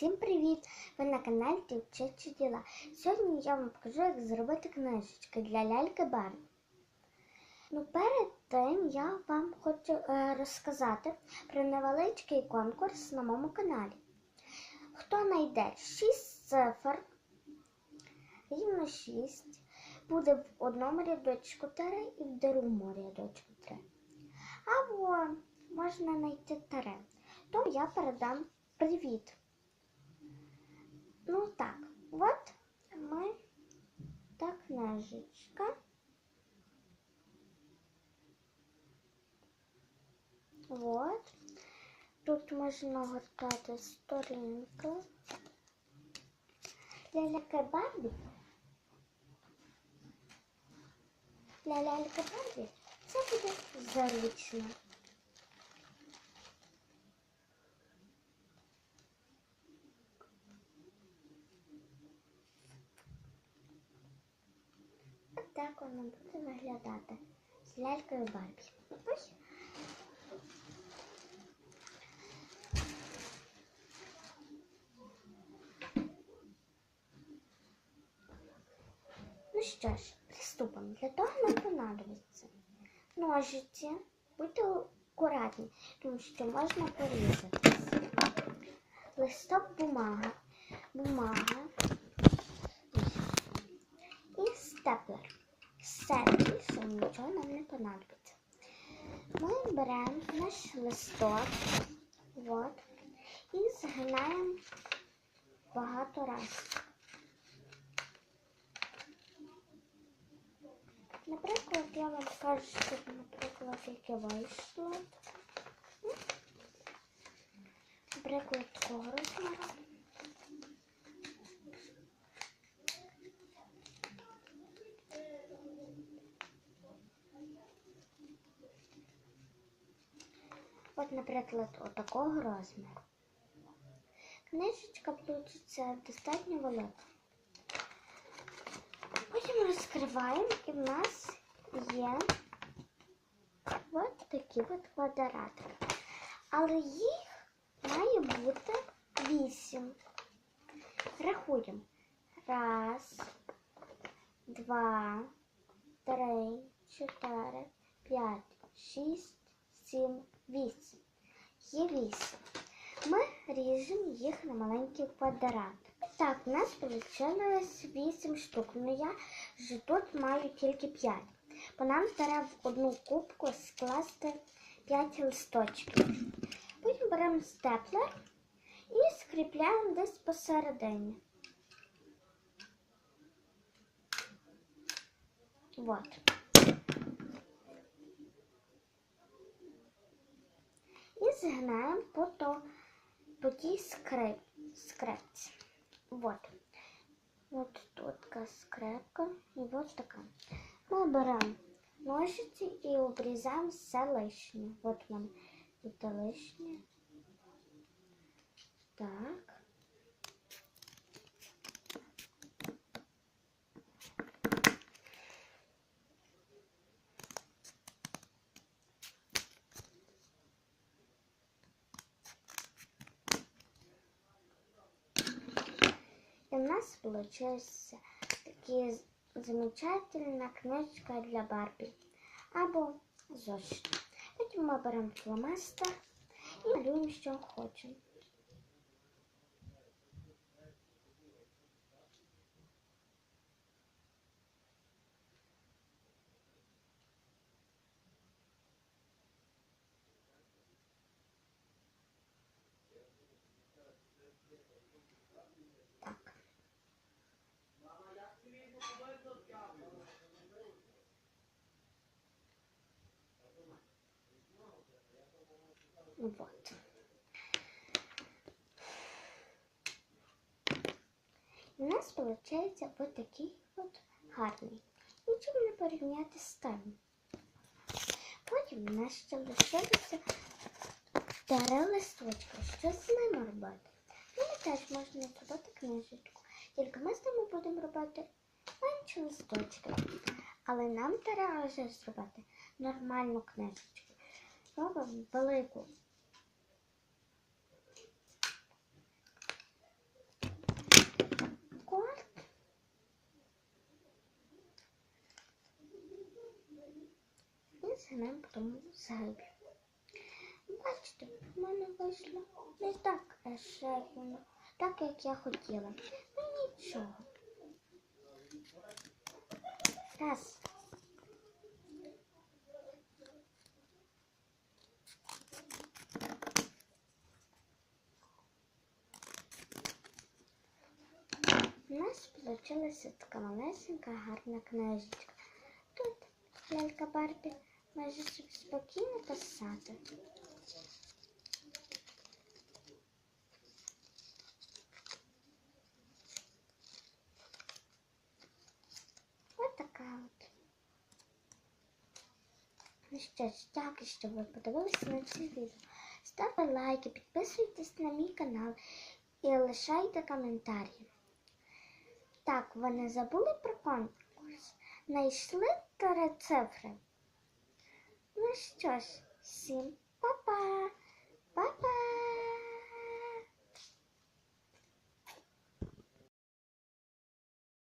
Усім привіт! Ви на каналі Дівчачі діла. Сьогодні я вам покажу, як зробити книжечки для ляльки Барбі. Ну, перед тим я вам хочу е, розказати про невеличкий конкурс на моєму каналі. Хто знайде 6 цифр, рівно 6, буде в одному рядочку 3 і в другому рядочку 3. Або можна знайти 3. Тому я передам привіт. Ну так, от ми та книжечка. Вот. Тут можна гортати сторінки. Для ляльки Барбі. Для ляльки Барбі це буде заручно. Воно буде виглядати з лялькою Барбі. Ну що ж, приступимо. Для того нам понадобиться ножиці. Будьте акуратні, тому що можна порізатися. Листок бумага. Бумага. І степлер. Все більше нічого нам не понадобиться. Ми беремо наш листок от, і згинаємо багато разів. Наприклад, я вам скажу, що, наприклад, яке вийшло. Наприклад, такого розміру. От, наприклад, отакого розміру. Книжечка получиться достатньо велика. Потім розкриваємо і в нас є от такі от квадрати. Але їх має бути вісім. Рахуємо. Раз, два, три, чотири, п'ять, шість, сім, вісім. Є вісім. Ми ріжемо їх на маленькі квадрати. Так, у нас вийшло 8 штук. Ну я ж тут маю тільки 5. Бо нам треба в одну кубку скласти 5 листочків. Потім беремо степлер і скріпляємо десь посередині. Вот. І згинаємо по, то, по тій скрип, скрепці. Вот. Вот тут скрепка і вот така. Ми беремо ножиці і обрізаємо все лишнє. От мене тут лишнє. Так. И у нас получилась такие замечательная книжечка для Барбі або зошит. Потім ми беремо фломастер і малюємо, що хочемо. Вот. У нас получается вот такий от гарний. Нічим не порівняти з тим. Потім у нас ще лишилося три листочки. Що з ними робити? Ними теж можна зробити книжечку. Тільки ми з ними будемо робити менші листочки. Але нам треба вже зробити нормальну книжечку. Робимо велику за ним потім загиблю. Бачите, в мене вийшло не так ефектно, так як я хотіла. Ну нічого. Раз. У нас вийшла така малесенька гарна книжечка. Тут лялька Барбі може собі спокійно писати. Ось така от. Ну що ж, дякую, що ви подивилися на це відео. Ставте лайки, підписуйтесь на мій канал і лишайте коментарі. Так, ви не забули про конкурс? Знайшли три цифри? Ну що ж, всім па-па! Па-па!